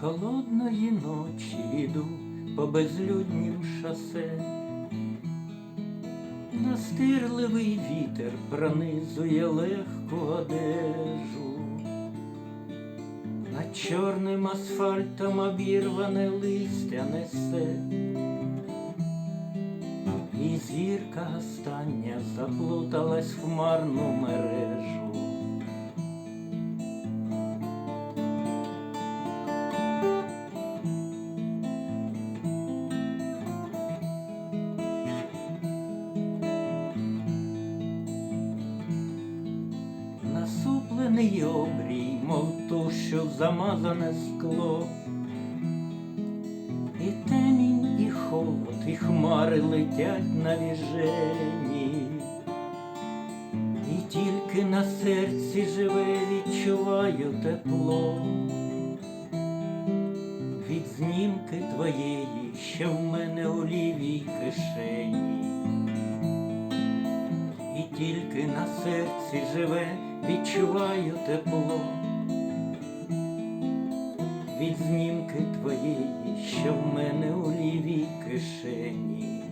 Холодної ночі йду по безлюднім шосе. Настирливий вітер пронизує легку одежу. Над чорним асфальтом обірване листя несе. І зірка остання заплуталась в марну мережу. Насуплений обрій, мов ту, що замазане скло. І темінь, і холод, і хмари летять на віжені. І тільки на серці живе відчуваю тепло. Від знімки твоєї, що в мене у лівій кишені. Тільки на серці живе, відчуваю тепло. Від знімки твоєї, що в мене у лівій кишені.